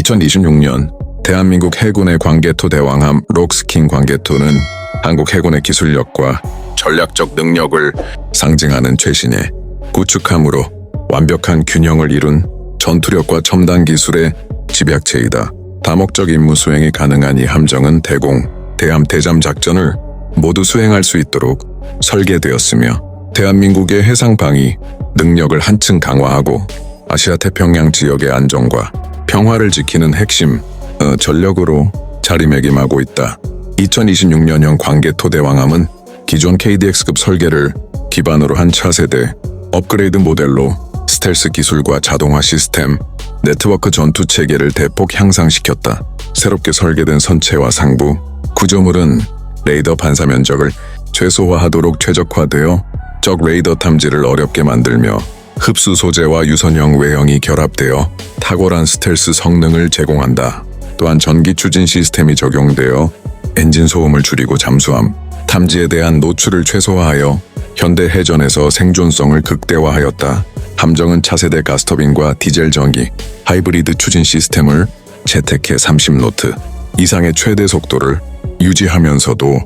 2026년 대한민국 해군의 광개토 대왕함 록스킹 광개토는 한국 해군의 기술력과 전략적 능력을 상징하는 최신의 구축함으로 완벽한 균형을 이룬 전투력과 첨단 기술의 집약체이다. 다목적 임무 수행이 가능한 이 함정은 대공, 대함 대잠 작전을 모두 수행할 수 있도록 설계되었으며 대한민국의 해상 방위 능력을 한층 강화하고 아시아 태평양 지역의 안정과 평화를 지키는 핵심 어, 전력으로 자리매김하고 있다. 2026년형 광개토 대 왕함은 기존 KDX급 설계를 기반으로 한 차세대 업그레이드 모델로 스텔스 기술과 자동화 시스템, 네트워크 전투 체계를 대폭 향상시켰다. 새롭게 설계된 선체와 상부, 구조물은 레이더 반사 면적을 최소화하도록 최적화되어 적 레이더 탐지를 어렵게 만들며 흡수 소재와 유선형 외형이 결합되어 탁월한 스텔스 성능을 제공한다. 또한 전기 추진 시스템이 적용되어 엔진 소음을 줄이고 잠수함, 탐지에 대한 노출을 최소화하여 현대 해전에서 생존성을 극대화하였다. 함정은 차세대 가스터빈과 디젤 전기, 하이브리드 추진 시스템을 채택해 30노트 이상의 최대 속도를 유지하면서도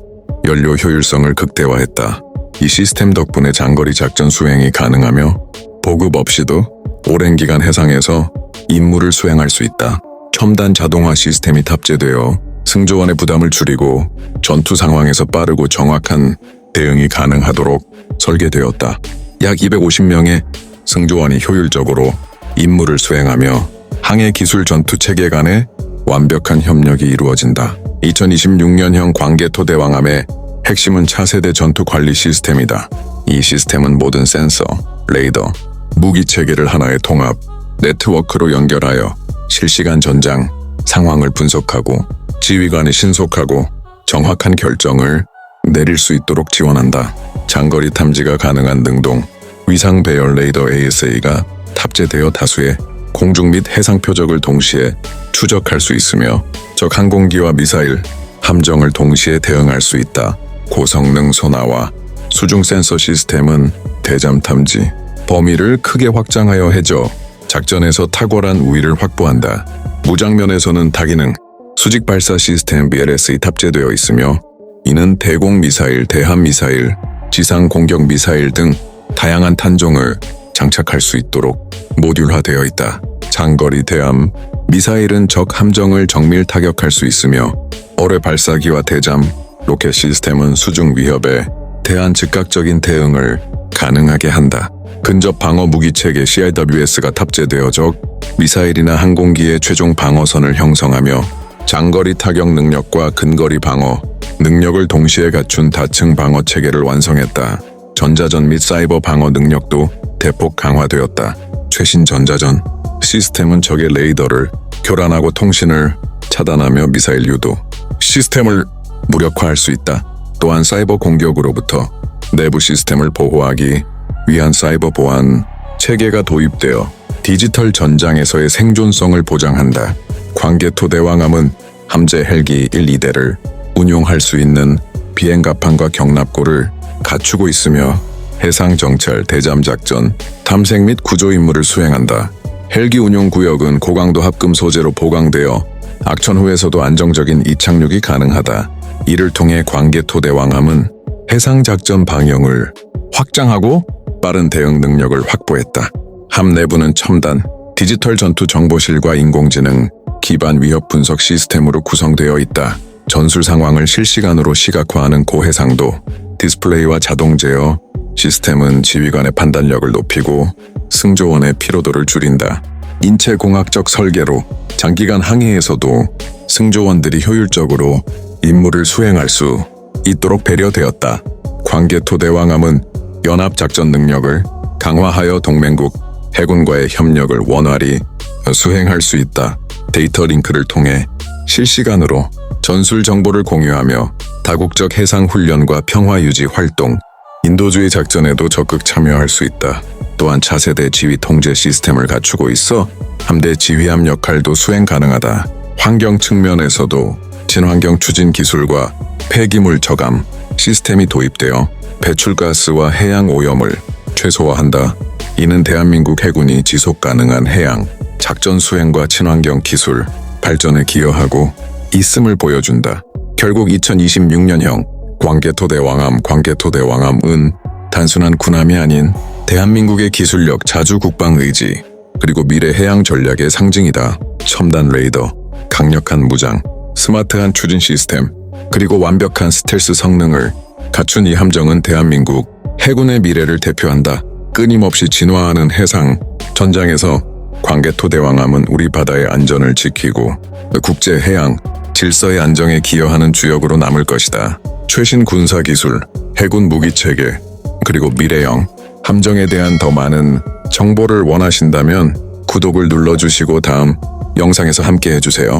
연료 효율성을 극대화했다. 이 시스템 덕분에 장거리 작전 수행이 가능하며 보급 없이도 오랜 기간 해상에서 임무를 수행할 수 있다. 첨단 자동화 시스템이 탑재되어 승조원의 부담을 줄이고 전투 상황에서 빠르고 정확한 대응이 가능하도록 설계되었다. 약 250명의 승조원이 효율적으로 임무를 수행하며 항해 기술 전투 체계 간의 완벽한 협력이 이루어진다. 2026년형 광개토 대왕함의 핵심은 차세대 전투 관리 시스템이다. 이 시스템은 모든 센서, 레이더, 무기 체계를 하나의 통합, 네트워크로 연결하여 실시간 전장, 상황을 분석하고 지휘관이 신속하고 정확한 결정을 내릴 수 있도록 지원한다. 장거리 탐지가 가능한 능동, 위상 배열 레이더 ASA가 탑재되어 다수의 공중 및 해상 표적을 동시에 추적할 수 있으며 적 항공기와 미사일, 함정을 동시에 대응할 수 있다. 고성능 소나와 수중 센서 시스템은 대잠 탐지, 범위를 크게 확장하여 해저 작전에서 탁월한 우위를 확보한다. 무장면에서는 다기능, 수직 발사 시스템 BLS이 탑재되어 있으며 이는 대공 미사일, 대함 미사일, 지상 공격 미사일 등 다양한 탄종을 장착할 수 있도록 모듈화되어 있다. 장거리 대함, 미사일은 적 함정을 정밀 타격할 수 있으며 어뢰 발사기와 대잠, 로켓 시스템은 수중 위협에 대한 즉각적인 대응을 가능하게 한다. 근접 방어 무기 체계 CIWS가 탑재되어 적 미사일이나 항공기의 최종 방어선을 형성하며 장거리 타격 능력과 근거리 방어 능력을 동시에 갖춘 다층 방어 체계를 완성했다. 전자전 및 사이버 방어 능력도 대폭 강화되었다. 최신 전자전 시스템은 적의 레이더를 교란하고 통신을 차단하며 미사일 유도 시스템을 무력화할 수 있다. 또한 사이버 공격으로부터 내부 시스템을 보호하기 위한 사이버 보안 체계가 도입되어 디지털 전장에서의 생존성을 보장한다. 광개토 대왕함은 함재 헬기 1, 2대를 운용할 수 있는 비행 갑판과 경납고를 갖추고 있으며 해상 정찰, 대잠 작전, 탐색 및 구조 임무를 수행한다. 헬기 운용 구역은 고강도 합금 소재로 보강되어 악천 후에서도 안정적인 이착륙이 가능하다. 이를 통해 광개토 대왕함은 해상 작전 방향을 확장하고 빠른 대응 능력을 확보했다. 함 내부는 첨단 디지털 전투 정보실과 인공지능 기반 위협 분석 시스템으로 구성되어 있다. 전술 상황을 실시간으로 시각화하는 고해상도 디스플레이와 자동 제어 시스템은 지휘관의 판단력을 높이고 승조원의 피로도를 줄인다. 인체공학적 설계로 장기간 항해에서도 승조원들이 효율적으로 임무를 수행할 수 있도록 배려되었다. 광개토 대왕함은 연합 작전 능력을 강화하여 동맹국 해군과의 협력을 원활히 수행할 수 있다. 데이터 링크를 통해 실시간으로 전술 정보를 공유하며 다국적 해상 훈련과 평화 유지 활동, 인도주의 작전에도 적극 참여할 수 있다. 또한 차세대 지휘 통제 시스템을 갖추고 있어 함대 지휘함 역할도 수행 가능하다. 환경 측면에서도 친환경 추진 기술과 폐기물 저감 시스템이 도입되어 배출가스와 해양 오염을 최소화한다. 이는 대한민국 해군이 지속 가능한 해양 작전 수행과 친환경 기술 발전에 기여하고 있음을 보여준다. 결국 2026년형 광개토 대왕함 광개토 대왕함은 단순한 군함이 아닌 대한민국의 기술력 자주 국방 의지 그리고 미래 해양 전략의 상징이다. 첨단 레이더, 강력한 무장, 스마트한 추진 시스템, 그리고 완벽한 스텔스 성능을 갖춘 이 함정은 대한민국 해군의 미래를 대표한다. 끊임없이 진화하는 해상 전장에서 광개토 대왕함은 우리 바다의 안전을 지키고 국제 해양 질서의 안정에 기여하는 주역으로 남을 것이다. 최신 군사 기술, 해군 무기 체계, 그리고 미래형 함정에 대한 더 많은 정보를 원하신다면 구독을 눌러주시고 다음 영상에서 함께 해주세요.